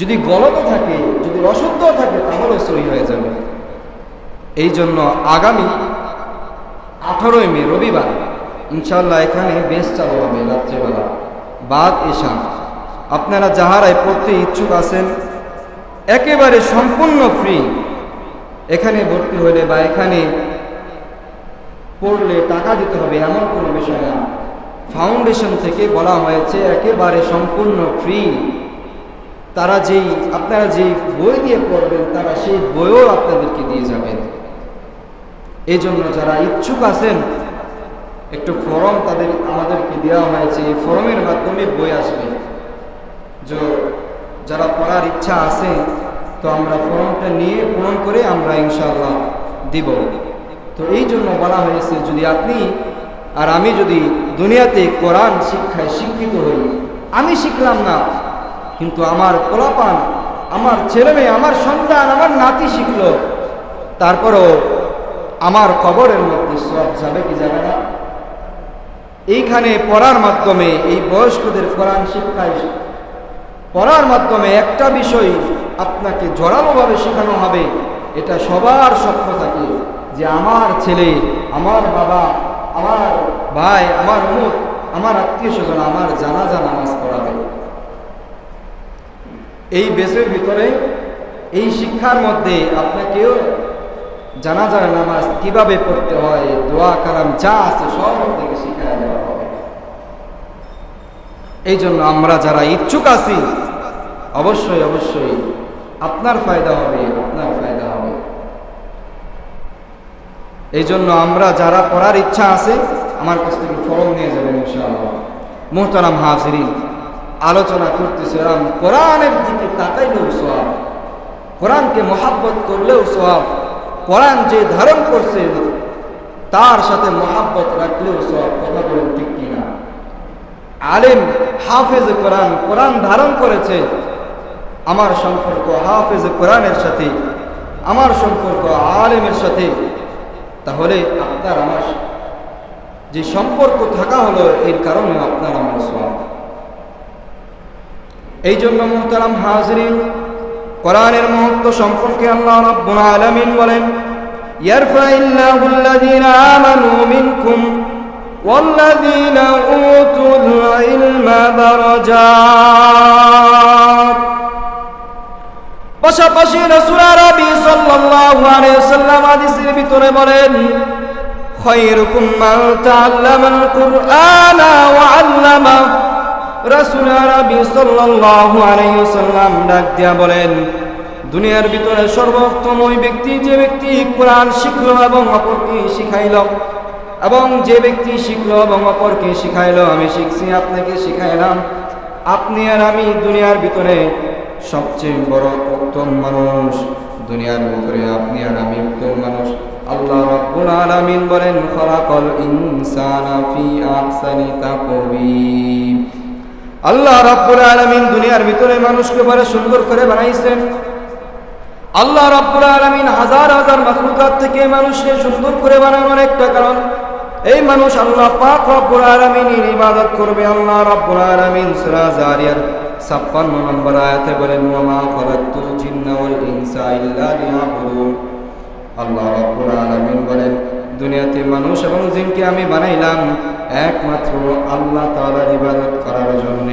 যদি গলত থাকে, যদি অশুদ্ধ থাকে, তাহলে সই হয়ে যাবে। এই জন্য আগামী আঠারোই মে, রবিবার ইনশাল্লাহ এখানে বেশ চালু হবে রাত্রেবেলা, বাদ এশা আপনারা যাহারাই পড়তে ইচ্ছুক আছেন, একেবারে সম্পূর্ণ ফ্রি। এখানে ভর্তি হলে বা এখানে পড়লে টাকা দিতে হবে এমন কোনো বিষয় না। ফাউন্ডেশন থেকে বলা হয়েছে, একেবারে সম্পূর্ণ ফ্রি। তারা যেই, আপনারা যেই বই দিয়ে পড়বেন, তারা সেই বইও আপনাদেরকে দিয়ে যাবেন। এই জন্য যারা ইচ্ছুক আছেন, একটু ফর্ম তাদের, আমাদেরকে দেওয়া হয়েছে। এই ফর্মের মাধ্যমে বই আসবে। যে, যারা পড়ার ইচ্ছা আছে, তো আমরা ফর্মটা নিয়ে পূরণ করে আমরা ইনশাআল্লাহ দিব। তো এই জন্য বলা হয়েছে, যদি আপনি আর আমি যদি দুনিয়াতে কোরআন শিক্ষায় শিক্ষিত হই, আমি শিখলাম না। কিন্তু আমার পোলাপান, আমার ছেলে মেয়ে আমার সন্তান, আমার নাতি শিখল। তারপরও আমার কবরের মধ্যে সব যাবে কি যাবে না? এইখানে পড়ার মাধ্যমে এই বয়স্কদের কোরআন শিক্ষায় পড়ার মাধ্যমে একটা বিষয় আপনাকে জোরালোভাবে শেখানো হবে, এটা সবার স্বপ্ন থাকে যে আমার ছেলে, আমার বাবা, আমার ভাই, আমার মুখ আমার আত্মীয় স্বজন আমার জানা জানা নামাজ পড়াবে। এই বেসের ভিতরে, এই শিক্ষার মধ্যে আপনাকেও জানাজার নামাজ কীভাবে পড়তে হয়, দোয়া কালাম যা আছে সব থেকে শিখা দেওয়া হবে। এই জন্য আমরা যারা ইচ্ছুক আছি, অবশ্যই অবশ্যই আপনার ফায়দা হবে, আপনার ফায়দা হবে। এই জন্য আমরা যারা পড়ার ইচ্ছা আছে, আমার কাছ থেকে ফরম নিয়ে যাবেন ইনশাআল্লাহ। মোহতারাম হাজিরিন। আলোচনা করতেছিলাম কোরআনের দিকে তাকাইলেও সব কোরআনকে মহাব্বত করলেও সব কোরআন যে ধারণ করছে, তার সাথে মহাব্বত রাখলেও সব কথা বলেন ঠিক কিনা? আলেম হাফেজ কোরআন কোরআন ধারণ করেছে। আমার সম্পর্ক হাফেজ কোরআনের সাথে, আমার সম্পর্ক আলেমের সাথে। তাহলে আপনার আমার যে সম্পর্ক থাকা হলো, এর কারণে আপনার আমার সব এই জন্য মোহতারাম হাজরিন কোরআনের মহত্ব সম্পর্কে আল্লাহ রাব্বুল আলামিন বলেন ইয়ারফাইল্লাহু আল্লাযীনা আমানু মিনকুম والذين أوتوا العلم درجات পাশাপাশি রাসূল আরবি সাল্লাল্লাহু আলাইহি সাল্লাম হাদিসের ভিতরে বলেন খায়রুকুম মান তাআল্লামাল কুরআনা ওয়া আল্লামা রাসূল আরবি ডাক দিয়া বলেন, দুনিয়ার ভিতরে সর্বোত্তম ওই ব্যক্তি যে ব্যক্তি কোরআন শিখলো এবং অপরকে শিখাইল। এবং যে ব্যক্তি শিখলো এবং অপরকে শিখাইলো, আমি শিখছি, আপনাকে শিখাইলাম। আপনি আর আমি দুনিয়ার ভিতরে সবচেয়ে বড় উত্তম মানুষ। দুনিয়ার ভিতরে আপনি আর আমি উত্তম মানুষ। আল্লাহ রাব্বুল আলামিন বলেন, খলাকল ইনসানা ফি আহসানি তাকওয়িম। আল্লাহ রাব্বুল আলামিন দুনিয়ার ভিতরে মানুষকে বড় সুন্দর করে বানাইছেন। আল্লাহ রাব্বুল আলামিন হাজার হাজার মাখলুকাত থেকে মানুষকে সুন্দর করে বানানোর একটা কারণ, এই মানুষ আল্লাহ পাক রব্বুল আলামিনের ইবাদত করবে। আল্লাহ রাব্বুল আলামিন সূরা জারিয়ার 56 নম্বর আয়াতে বলেন ওয়া মা খালাকতুল জিন্না ওয়াল ইনসা ইল্লা লিয়াবুদুন। আল্লাহ রাব্বুল আলামিন বলেন দুনিয়াতে মানুষ এবং জিনকে আমি বানাইলাম একমাত্র আল্লাহ তালার ইবাদত করার জন্য।